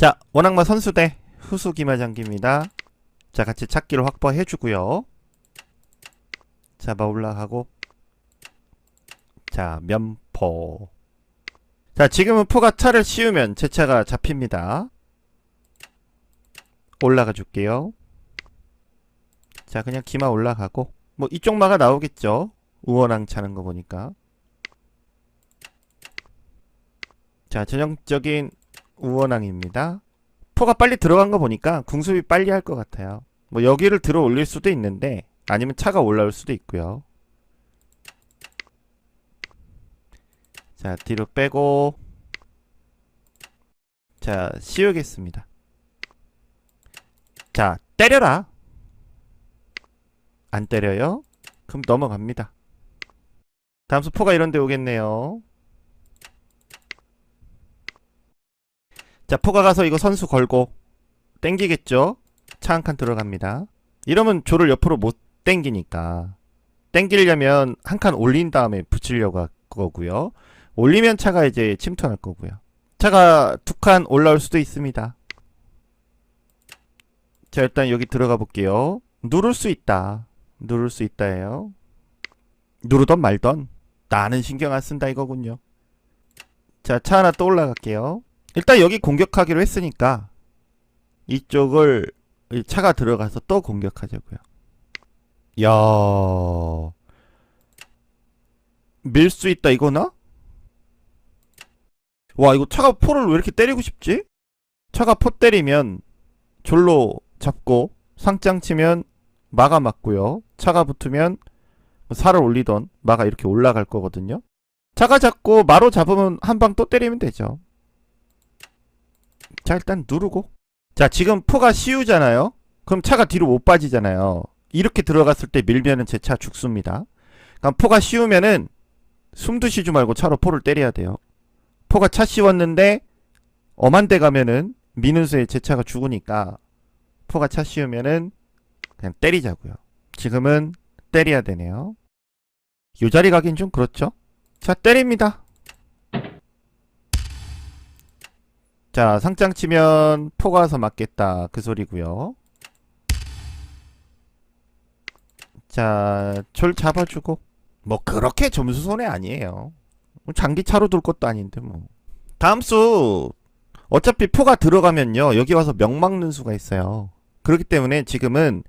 자, 원악마 선수 대 후수 기마장기입니다. 자, 같이 찾기를 확보해 주고요. 잡아 올라가고. 자, 면포. 자, 지금은 포가 차를 씌우면 제 차가 잡힙니다. 올라가 줄게요. 자, 그냥 기마 올라가고. 뭐, 이쪽 마가 나오겠죠? 우원항 차는 거 보니까. 자, 전형적인 우원항입니다. 포가 빨리 들어간 거 보니까 궁수비 빨리 할 것 같아요. 뭐 여기를 들어 올릴 수도 있는데 아니면 차가 올라올 수도 있고요. 자 뒤로 빼고 자 씌우겠습니다. 자 때려라. 안 때려요? 그럼 넘어갑니다. 다음 수 포가 이런 데 오겠네요. 자, 포가 가서 이거 선수 걸고 땡기겠죠? 차 한 칸 들어갑니다. 이러면 조를 옆으로 못 땡기니까 땡기려면 한 칸 올린 다음에 붙이려고 할 거고요. 올리면 차가 이제 침투할 거고요. 차가 두 칸 올라올 수도 있습니다. 자, 일단 여기 들어가 볼게요. 누를 수 있다. 누를 수 있다예요. 누르던 말던 나는 신경 안 쓴다 이거군요. 자, 차 하나 또 올라갈게요. 일단 여기 공격하기로 했으니까 이쪽을 이 차가 들어가서 또 공격하자고요. 야, 밀 수 있다 이거나? 와 이거 차가 포를 왜 이렇게 때리고 싶지? 차가 포 때리면 졸로 잡고 상장 치면 마가 맞고요. 차가 붙으면 뭐 살을 올리던 마가 이렇게 올라갈 거거든요. 차가 잡고 마로 잡으면 한 방 또 때리면 되죠. 자 일단 누르고. 자 지금 포가 씌우잖아요. 그럼 차가 뒤로 못 빠지잖아요. 이렇게 들어갔을 때 밀면은 제 차 죽습니다. 그럼 포가 씌우면은 숨도 쉬지 말고 차로 포를 때려야 돼요. 포가 차 씌웠는데 엄한 데 가면은 미는 수에 제 차가 죽으니까 포가 차 씌우면은 그냥 때리자고요. 지금은 때려야 되네요. 요 자리 가긴 좀 그렇죠? 자 때립니다 자, 상장 치면 포가 와서 맞겠다. 그 소리고요. 자, 졸 잡아주고. 뭐 그렇게 점수 손해 아니에요. 뭐 장기 차로 둘 것도 아닌데 뭐. 다음 수 어차피 포가 들어가면요. 여기 와서 명 막는 수가 있어요. 그렇기 때문에 지금은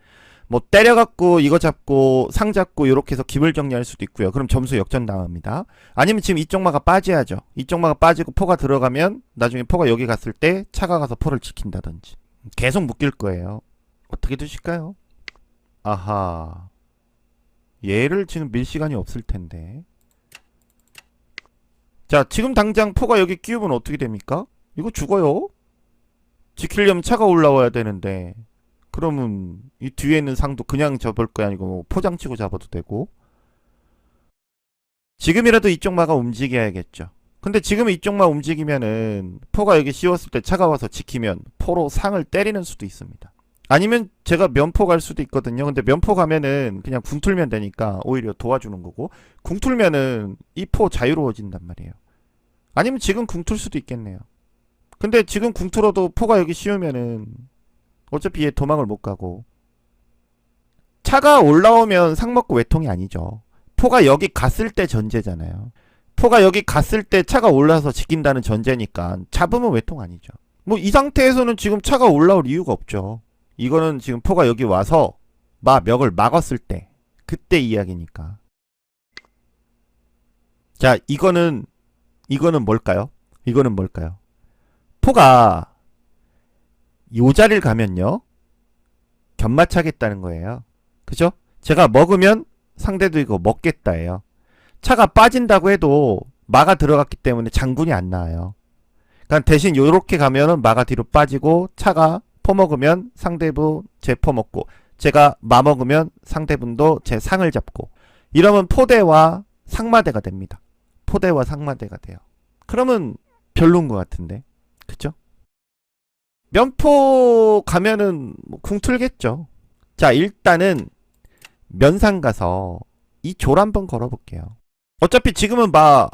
뭐 때려갖고 이거 잡고 상 잡고 이렇게 해서 기물 정리할 수도 있고요. 그럼 점수 역전 당합니다. 아니면 지금 이쪽 마가 빠져야죠. 이쪽 마가 빠지고 포가 들어가면 나중에 포가 여기 갔을 때 차가 가서 포를 지킨다든지 계속 묶일 거예요. 어떻게 두실까요? 아하. 얘를 지금 밀 시간이 없을 텐데. 자, 지금 당장 포가 여기 끼우면 어떻게 됩니까? 이거 죽어요. 지키려면 차가 올라와야 되는데 그러면 이 뒤에 있는 상도 그냥 접을 거 아니고 뭐 포장 치고 잡아도 되고 지금이라도 이쪽 마가 움직여야겠죠. 근데 지금 이쪽 마 움직이면은 포가 여기 씌웠을 때 차가 와서 지키면 포로 상을 때리는 수도 있습니다. 아니면 제가 면포 갈 수도 있거든요. 근데 면포 가면은 그냥 궁틀면 되니까 오히려 도와주는 거고 궁틀면은 이 포 자유로워진단 말이에요. 아니면 지금 궁틀 수도 있겠네요. 근데 지금 궁틀어도 포가 여기 씌우면은 어차피 얘 도망을 못 가고 차가 올라오면 상 먹고 외통이 아니죠. 포가 여기 갔을 때 전제잖아요. 포가 여기 갔을 때 차가 올라서 지킨다는 전제니까 잡으면 외통 아니죠. 뭐 이 상태에서는 지금 차가 올라올 이유가 없죠. 이거는 지금 포가 여기 와서 마 멱을 막았을 때 그때 이야기니까. 자, 이거는 이거는 뭘까요? 이거는 뭘까요? 포가 요 자리를 가면요. 견마차겠다는 거예요. 그죠? 제가 먹으면 상대도 이거 먹겠다예요. 차가 빠진다고 해도 마가 들어갔기 때문에 장군이 안 나와요. 그러니까 대신 요렇게 가면은 마가 뒤로 빠지고 차가 퍼먹으면 상대분 제 퍼먹고 제가 마 먹으면 상대분도 제 상을 잡고 이러면 포대와 상마대가 됩니다. 포대와 상마대가 돼요. 그러면 별론 것 같은데. 면포 가면은 뭐궁 틀겠죠. 자, 일단은 면상 가서 이 졸 한번 걸어볼게요. 어차피 지금은 마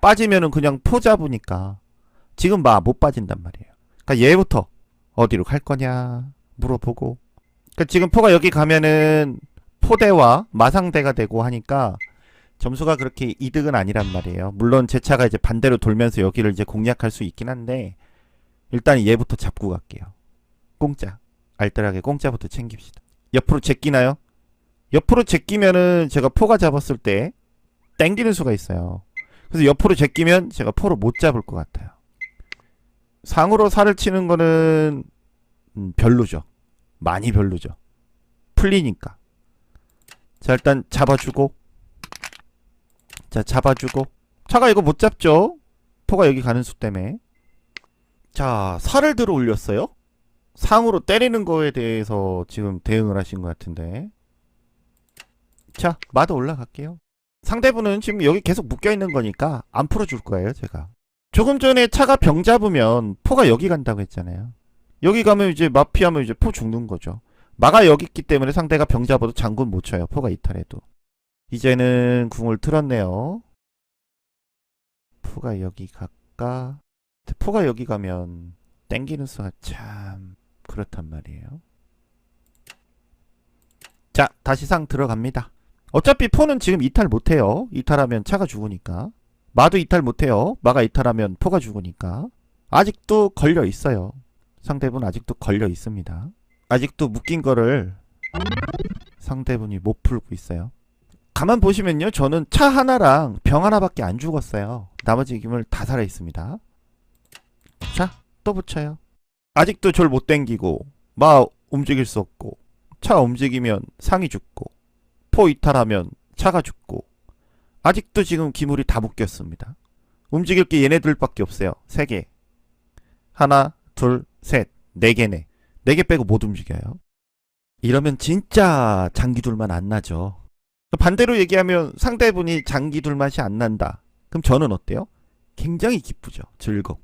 빠지면은 그냥 포 잡으니까 지금 마못 빠진단 말이에요. 그러니까 얘부터 어디로 갈 거냐 물어보고. 그러니까 지금 포가 여기 가면은 포대와 마상대가 되고 하니까 점수가 그렇게 이득은 아니란 말이에요. 물론 제 차가 이제 반대로 돌면서 여기를 이제 공략할 수 있긴 한데 일단 얘부터 잡고 갈게요. 공짜. 알뜰하게 공짜부터 챙깁시다. 옆으로 제끼나요? 옆으로 제끼면은 제가 포가 잡았을 때 땡기는 수가 있어요. 그래서 옆으로 제끼면 제가 포를 못 잡을 것 같아요. 상으로 살을 치는 거는 음, 별로죠. 많이 별로죠. 풀리니까. 자 일단 잡아주고 자 잡아주고 차가 이거 못 잡죠? 포가 여기 가는 수 때문에 자 살을 들어 올렸어요? 상으로 때리는 거에 대해서 지금 대응을 하신 것 같은데. 자 마도 올라갈게요. 상대분은 지금 여기 계속 묶여있는 거니까 안 풀어줄 거예요 제가. 조금 전에 차가 병 잡으면 포가 여기 간다고 했잖아요. 여기 가면 이제 마피하면 이제 포 죽는 거죠. 마가 여기 있기 때문에 상대가 병 잡아도 장군 못 쳐요 포가 이탈해도. 이제는 궁을 틀었네요. 포가 여기 갈까 포가 여기 가면 땡기는 수가 참 그렇단 말이에요. 자, 다시 상 들어갑니다. 어차피 포는 지금 이탈 못해요. 이탈하면 차가 죽으니까. 마도 이탈 못해요. 마가 이탈하면 포가 죽으니까. 아직도 걸려 있어요. 상대분 아직도 걸려 있습니다. 아직도 묶인 거를 상대분이 못 풀고 있어요. 가만 보시면요. 저는 차 하나랑 병 하나밖에 안 죽었어요. 나머지 기물 다 살아 있습니다. 자, 또 붙여요. 아직도 졸못 땡기고 마 움직일 수 없고 차 움직이면 상이 죽고 포 이탈하면 차가 죽고 아직도 지금 기물이 다 묶였습니다. 움직일 게 얘네들밖에 없어요. 세 개. 하나, 둘, 셋, 네 개네. 네 개 빼고 못 움직여요. 이러면 진짜 장기둘만 안 나죠. 반대로 얘기하면 상대분이 장기둘 맛이 안 난다. 그럼 저는 어때요? 굉장히 기쁘죠. 즐겁고.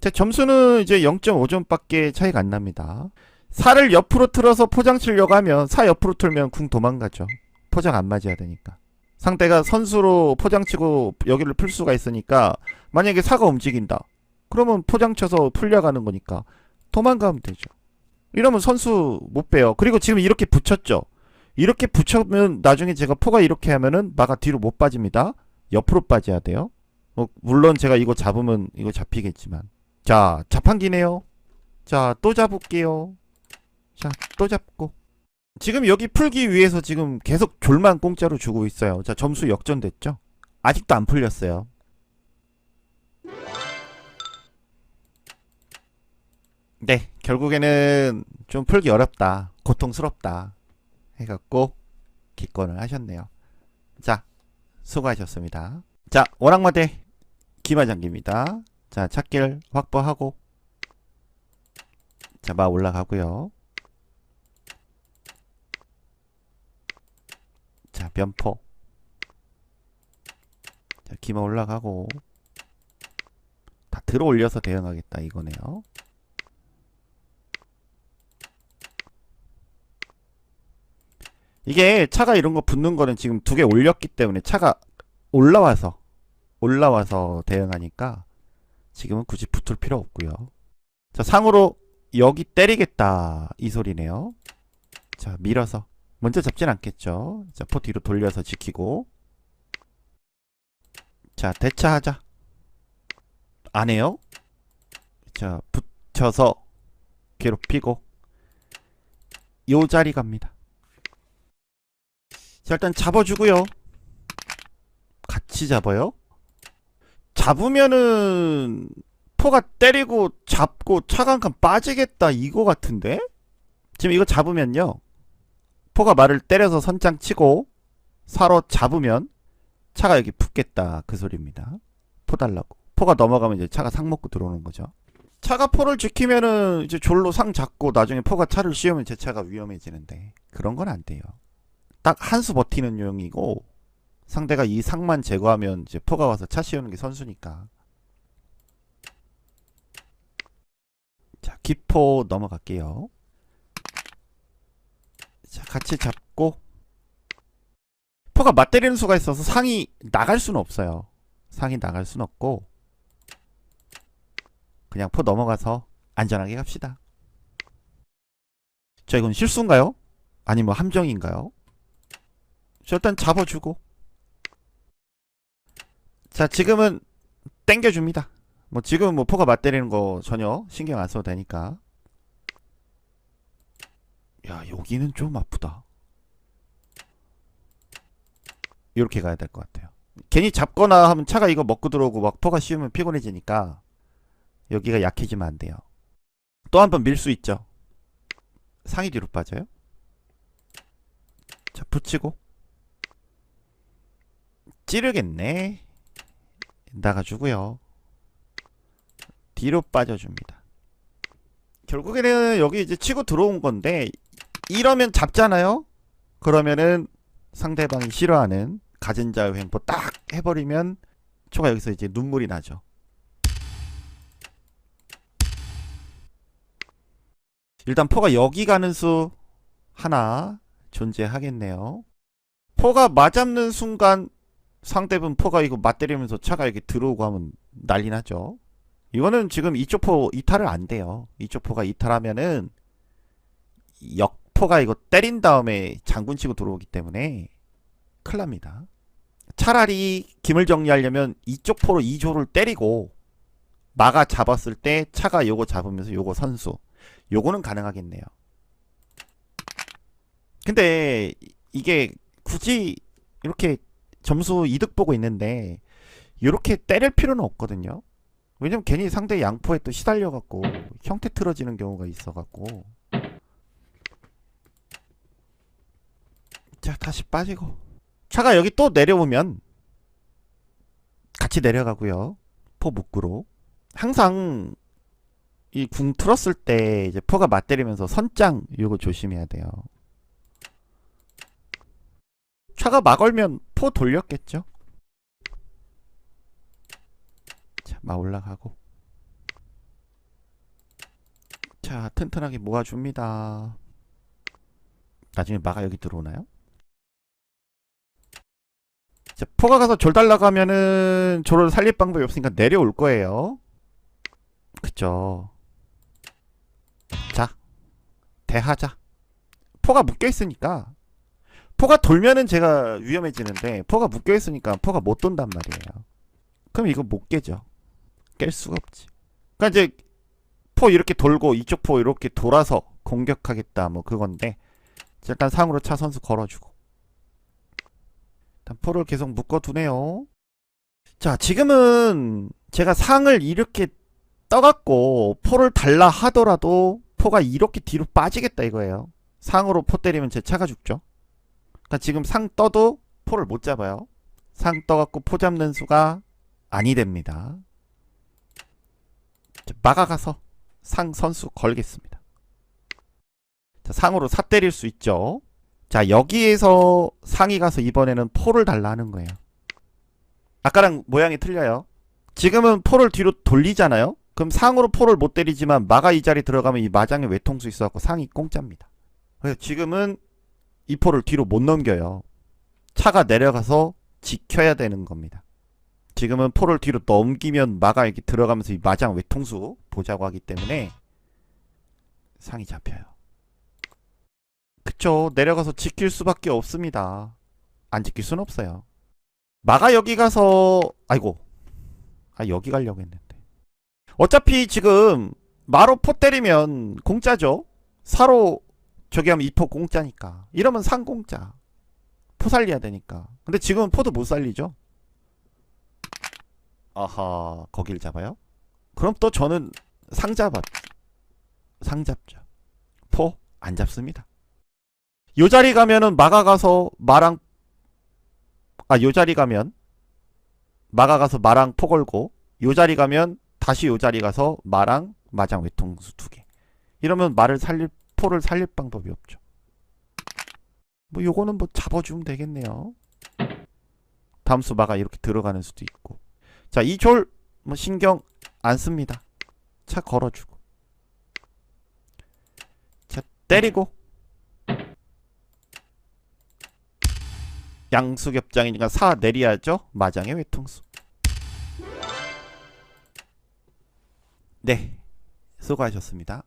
제 점수는 이제 0.5점밖에 차이가 안 납니다. 살을 옆으로 틀어서 포장 치려고 하면 사 옆으로 틀면 궁 도망가죠. 포장 안 맞아야 되니까. 상대가 선수로 포장 치고 여기를 풀 수가 있으니까 만약에 사가 움직인다. 그러면 포장 쳐서 풀려가는 거니까 도망가면 되죠. 이러면 선수 못 빼요. 그리고 지금 이렇게 붙였죠. 이렇게 붙여면 나중에 제가 포가 이렇게 하면은 마가 뒤로 못 빠집니다. 옆으로 빠져야 돼요. 뭐 물론 제가 이거 잡으면 이거 잡히겠지만. 자, 자판기네요. 자, 또 잡을게요. 자, 또 잡고. 지금 여기 풀기 위해서 지금 계속 졸만 공짜로 주고 있어요. 자, 점수 역전됐죠? 아직도 안 풀렸어요. 네, 결국에는 좀 풀기 어렵다. 고통스럽다. 해갖고 기권을 하셨네요. 자, 수고하셨습니다. 자, 원악마대 기마장기입니다. 자, 찾길 확보하고 자, 마 올라가고요. 자, 변포. 자, 기마 올라가고 다 들어 올려서 대응하겠다 이거네요. 이게 차가 이런 거 붙는 거는 지금 두 개 올렸기 때문에 차가 올라와서 올라와서 대응하니까 지금은 굳이 붙을 필요 없고요. 자, 상으로 여기 때리겠다 이 소리네요. 자, 밀어서 먼저 잡진 않겠죠. 자, 포 뒤로 돌려서 지키고 자, 대차하자. 안 해요? 자, 붙여서 괴롭히고 요 자리 갑니다. 자, 일단 잡아주고요. 같이 잡아요. 잡으면은 포가 때리고 잡고 차가 한칸 빠지겠다 이거 같은데? 지금 이거 잡으면요. 포가 말을 때려서 선장 치고 사로 잡으면 차가 여기 붙겠다 그 소리입니다. 포 달라고. 포가 넘어가면 이제 차가 상 먹고 들어오는 거죠. 차가 포를 지키면은 이제 졸로 상 잡고 나중에 포가 차를 씌우면 제 차가 위험해지는데 그런 건 안 돼요. 딱 한 수 버티는 용이고 상대가 이 상만 제거하면 이제 포가 와서 차 씌우는 게 선수니까. 자, 기포 넘어갈게요. 자, 같이 잡고 포가 맞때리는 수가 있어서 상이 나갈 수는 없어요. 상이 나갈 수는 없고 그냥 포 넘어가서 안전하게 갑시다. 자, 이건 실수인가요? 아니 뭐 함정인가요? 자, 일단 잡아주고. 자, 지금은 땡겨줍니다. 뭐 지금 뭐 포가 맞때리는 거 전혀 신경 안 써도 되니까. 야, 여기는 좀 아프다. 이렇게 가야 될 것 같아요. 괜히 잡거나 하면 차가 이거 먹고 들어오고 막 포가 씌우면 피곤해지니까 여기가 약해지면 안 돼요. 또 한 번 밀 수 있죠. 상이 뒤로 빠져요. 자, 붙이고. 찌르겠네. 나가주고요. 뒤로 빠져줍니다. 결국에는 여기 이제 치고 들어온 건데 이러면 잡잖아요. 그러면은 상대방이 싫어하는 가진 자의 횡포 딱 해버리면 초가 여기서 이제 눈물이 나죠. 일단 포가 여기 가는 수 하나 존재하겠네요. 포가 맞잡는 순간 상대분 포가 이거 맞때리면서 차가 이렇게 들어오고 하면 난리 나죠. 이거는 지금 이쪽 포 이탈을 안 돼요. 이쪽 포가 이탈하면은 역포가 이거 때린 다음에 장군 치고 들어오기 때문에 큰일 납니다. 차라리 김을 정리하려면 이쪽 포로 2조를 때리고 막아 잡았을 때 차가 요거 잡으면서 요거 선수 요거는 가능하겠네요. 근데 이게 굳이 이렇게 점수 이득 보고 있는데 이렇게 때릴 필요는 없거든요. 왜냐면 괜히 상대 양포에 또 시달려 갖고 형태 틀어지는 경우가 있어 갖고 자 다시 빠지고 차가 여기 또 내려오면 같이 내려가고요. 포 묶으로 항상 이 궁 틀었을 때 이제 포가 맞때리면서 선장 이거 조심해야 돼요. 차가 막 얼면 포 돌렸겠죠? 자, 막 올라가고. 자, 튼튼하게 모아줍니다. 나중에 마가 여기 들어오나요? 자, 포가 가서 졸 달라고 하면은 졸을 살릴 방법이 없으니까 내려올 거예요. 그쵸. 자, 대하자. 포가 묶여 있으니까 포가 돌면은 제가 위험해지는데 포가 묶여 있으니까 포가 못 돈단 말이에요. 그럼 이거 못 깨죠. 깰 수가 없지. 그러니까 이제 포 이렇게 돌고 이쪽 포 이렇게 돌아서 공격하겠다 뭐 그건데 일단 상으로 차 선수 걸어주고 일단 포를 계속 묶어두네요. 자 지금은 제가 상을 이렇게 떠갖고 포를 달라 하더라도 포가 이렇게 뒤로 빠지겠다 이거예요. 상으로 포 때리면 제 차가 죽죠. 그러니까 지금 상 떠도 포를 못 잡아요. 상 떠갖고 포 잡는 수가 아니 됩니다. 자, 막아가서 상 선수 걸겠습니다. 자, 상으로 사 때릴 수 있죠. 자, 여기에서 상이 가서 이번에는 포를 달라는 거예요. 아까랑 모양이 틀려요. 지금은 포를 뒤로 돌리잖아요. 그럼 상으로 포를 못 때리지만 마가 이 자리 들어가면 이 마장에 외통수 있어갖고 상이 공짜입니다. 그래서 지금은 이 포를 뒤로 못 넘겨요. 차가 내려가서 지켜야 되는 겁니다. 지금은 포를 뒤로 넘기면 마가 이렇게 들어가면서 이 마장 외통수 보자고 하기 때문에 상이 잡혀요. 그쵸. 내려가서 지킬 수밖에 없습니다. 안 지킬 순 없어요. 마가 여기 가서 아이고 아 여기 가려고 했는데 어차피 지금 마로 포 때리면 공짜죠. 사로 저기 하면 2포 공짜니까. 이러면 상 공짜. 포 살려야 되니까. 근데 지금은 포도 못 살리죠. 아하, 거길 잡아요? 그럼 또 저는 상 잡아. 상 잡죠. 포 안 잡습니다. 요 자리 가면은 마가 가서 마랑 아, 요 자리 가면 마가 가서 마랑 포 걸고 요 자리 가면 다시 요 자리 가서 마랑 마장 외통수 두 개. 이러면 말을 살릴 포를 살릴 방법이 없죠. 뭐 요거는 뭐 잡아주면 되겠네요. 다음 수마가 이렇게 들어가는 수도 있고. 자, 이졸 뭐 신경 안 씁니다. 차 걸어주고. 자, 때리고. 양수겹장이니까 사 내려야죠. 마장의 외통수. 네. 수고하셨습니다.